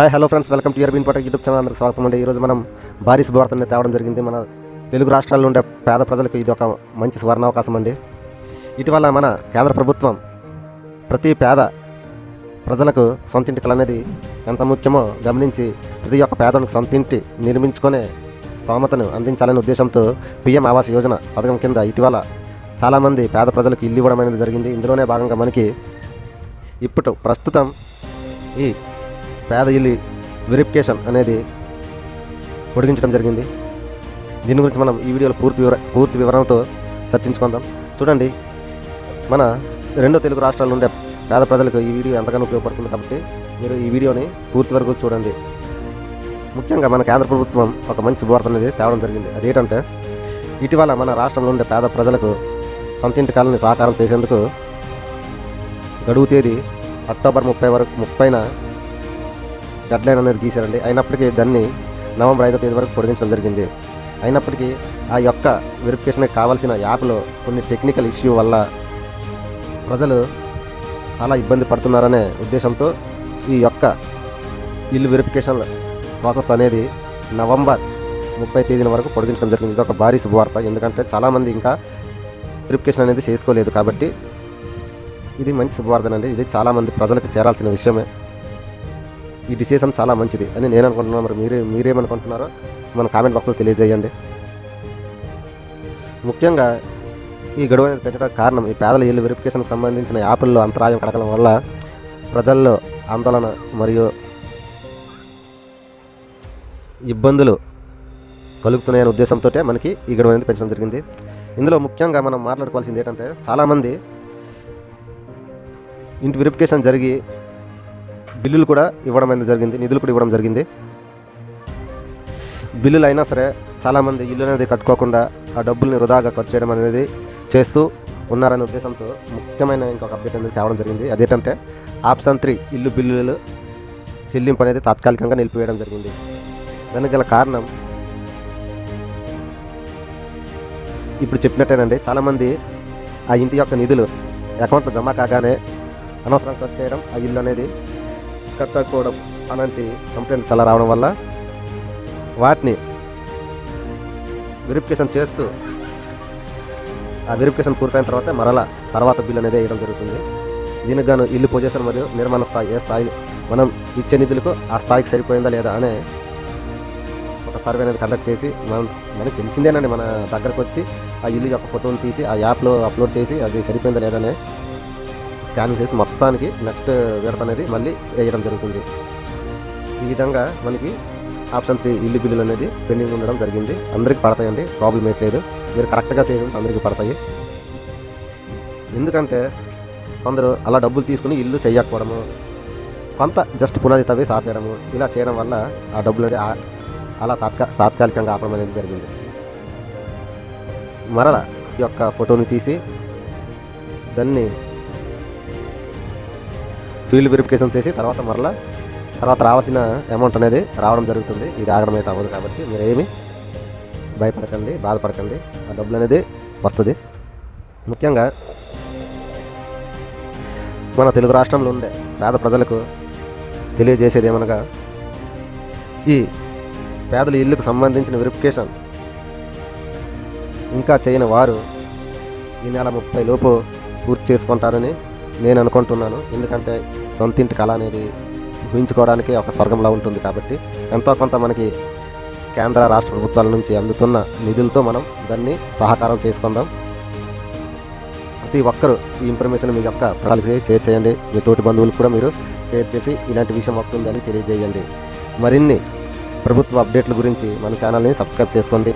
Hi hello friends welcome to ఇయర్బీన్ పాట YouTube channel. అందరికి స్వాగతం అండి. ఈరోజు మనం భారీ శుభవార్తని తేవడం జరిగింది. మన తెలుగు రాష్ట్రాల్లో ఉండే పేద ప్రజలకు ఇది ఒక మంచి సువర్ణావకాశం అండి. ఇటీవల మన కేంద్ర ప్రభుత్వం ప్రతి పేద ప్రజలకు సొంత ఇంటి కల అనేది ఎంత ముఖ్యమో గమనించి ప్రతి ఒక్క పేదలకు సొంత ఇంటి నిర్మించుకునే స్తోమతను అందించాలనే ఉద్దేశంతో పిఎం ఆవాస్ యోజన పథకం కింద ఇటీవల చాలామంది పేద ప్రజలకు ఇల్లు ఇవ్వడం అనేది జరిగింది. ఇందులోనే భాగంగా మనకి ఇప్పుడు ప్రస్తుతం ఈ పేద ఇల్లు వెరిఫికేషన్ అనేది పొడిగించడం జరిగింది. దీని గురించి మనం ఈ వీడియోలో పూర్తి వివర పూర్తి వివరణతో చర్చించుకుందాం. చూడండి మన రెండో తెలుగు రాష్ట్రాల్లో ఉండే పేద ప్రజలకు ఈ వీడియో ఎంతగానో ఉపయోగపడుతుంది కాబట్టి మీరు ఈ వీడియోని పూర్తి వరకు చూడండి. ముఖ్యంగా మన కేంద్ర ప్రభుత్వం ఒక మంచి శుభవార్త అనేది తేవడం జరిగింది. అదేంటంటే ఇటీవల మన రాష్ట్రంలో ఉండే పేద ప్రజలకు సొంత ఇంటి కాలని సాకారం చేసేందుకు గడువు తేదీ అక్టోబర్ ముప్పై వరకు ముప్పైన డెడ్లైన్ అనేది గీశారండి. అయినప్పటికీ దాన్ని నవంబర్ ఐదో తేదీ వరకు పొడిగించడం జరిగింది. అయినప్పటికీ ఆ యొక్క వెరిఫికేషన్కి కావాల్సిన యాప్లో కొన్ని టెక్నికల్ ఇష్యూ వల్ల ప్రజలు చాలా ఇబ్బంది పడుతున్నారనే ఉద్దేశంతో ఈ యొక్క ఇల్లు వెరిఫికేషన్ ప్రాసెస్ అనేది నవంబర్ ముప్పై తేదీన వరకు పొడిగించడం జరిగింది. ఇది ఒక భారీ శుభవార్త. ఎందుకంటే చాలామంది ఇంకా వెరిఫికేషన్ అనేది చేసుకోలేదు కాబట్టి ఇది మంచి శుభవార్తనండి. ఇది చాలామంది ప్రజలకు చేరాల్సిన విషయమే. ఈ డిసిషన్ చాలా మంచిది అని నేను అనుకుంటున్నాను. మరి మీరే మీరేమనుకుంటున్నారో మన కామెంట్ బాక్స్లో తెలియజేయండి. ముఖ్యంగా ఈ గడువు అనేది పెట్టడానికి కారణం ఈ పేదల ఇల్లు వెరిఫికేషన్కి సంబంధించిన యాప్ల్లో అంతరాయం కడగడం వల్ల ప్రజల్లో ఆందోళన మరియు ఇబ్బందులు కలుగుతున్నాయనే ఉద్దేశంతో మనకి ఈ గడువు అనేది పెంచడం జరిగింది. ఇందులో ముఖ్యంగా మనం మాట్లాడుకోవాల్సింది ఏంటంటే చాలామంది ఇంటి వెరిఫికేషన్ జరిగి బిల్లులు కూడా ఇవ్వడం అనేది జరిగింది నిధులు కూడా ఇవ్వడం జరిగింది. బిల్లులు అయినా సరే చాలామంది ఇల్లు అనేది కట్టుకోకుండా ఆ డబ్బుల్ని వృధాగా ఖర్చు చేయడం అనేది చేస్తూ ఉన్నారనే ఉద్దేశంతో ముఖ్యమైన ఇంకొక అప్డేట్ అనేది తేవడం జరిగింది. అదేంటంటే ఆప్షన్ త్రీ ఇల్లు బిల్లులు చెల్లింపు అనేది తాత్కాలికంగా నిలిపివేయడం జరిగింది. దానికి గల కారణం ఇప్పుడు చెప్పినట్టేనండి చాలామంది ఆ ఇంటి యొక్క నిధులు అకౌంట్లో జమ కాగానే అనవసరం ఖర్చు చేయడం ఆ ఇల్లు అనేది కట్టకపోవడం అలాంటి కంప్లైంట్స్ చాలా రావడం వల్ల వాటిని వెరిఫికేషన్ చేస్తూ ఆ వెరిఫికేషన్ పూర్తయిన తర్వాత మరలా తర్వాత బిల్ అనేది వేయడం జరుగుతుంది. దీనికి గాను ఇల్లు పొజిషన్ మరియు నిర్మాణ స్థాయి ఏ స్థాయి మనం ఇచ్చే నిధులకు ఆ స్థాయికి సరిపోయిందా లేదా అనే ఒక సర్వే అనేది కండక్ట్ చేసి మనం మనకి తెలిసిందేనండి మన దగ్గరకు వచ్చి ఆ ఇల్లు యొక్క ఫోటోని తీసి ఆ యాప్లో అప్లోడ్ చేసి అది సరిపోయిందా లేదనే స్కానింగ్ చేసి మొత్తానికి నెక్స్ట్ విడత అనేది మళ్ళీ వేయడం జరుగుతుంది. ఈ విధంగా మనకి ఆప్షన్ త్రీ ఇల్లు బిల్లులు అనేది పెండింగ్ ఉండడం జరిగింది. అందరికీ పడతాయండి ప్రాబ్లం లేదు. మీరు కరెక్ట్గా చేయడం అందరికీ పడతాయి. ఎందుకంటే కొందరు అలా డబ్బులు తీసుకుని ఇల్లు చేయకపోవడము కొంత జస్ట్ పునాది తవ్వి ఆపేయడము ఇలా చేయడం వల్ల ఆ డబ్బులు అనేది అలా తాత్కా తాత్కాలికంగా ఆపడం అనేది జరిగింది. మరల ఈ యొక్క ఫోటోని తీసి దాన్ని ఫీల్డ్ వెరిఫికేషన్ చేసి తర్వాత మరలా తర్వాత రావాల్సిన అమౌంట్ అనేది రావడం జరుగుతుంది. ఇది ఆగడం అయితే అవ్వదు కాబట్టి మీరు ఏమి భయపడకండి బాధపడకండి. ఆ డబ్బులు అనేది వస్తుంది. ముఖ్యంగా మన తెలుగు రాష్ట్రంలో ఉండే పేద ప్రజలకు తెలియజేసేది ఏమనగా ఈ పేదల ఇల్లుకు సంబంధించిన వెరిఫికేషన్ ఇంకా చేయని వారు ఈ నెల ముప్పై లోపు పూర్తి చేసుకుంటారని నేను అనుకుంటున్నాను. ఎందుకంటే సొంత ఇంటి కళ అనేది ఊహించుకోవడానికి ఒక స్వర్గంలా ఉంటుంది కాబట్టి ఎంతో కొంత మనకి కేంద్ర రాష్ట్ర ప్రభుత్వాల నుంచి అందుతున్న నిధులతో మనం దాన్ని సహకారం చేసుకుందాం. ప్రతి ఒక్కరూ ఈ ఇన్ఫర్మేషన్ మీ యొక్క ప్రజలకి షేర్ చేయండి. మీ తోటి బంధువులకు కూడా మీరు షేర్ చేసి ఇలాంటి విషయం వస్తుందని తెలియజేయండి. మరిన్ని ప్రభుత్వ అప్డేట్ల గురించి మన ఛానల్ని సబ్స్క్రైబ్ చేసుకోండి.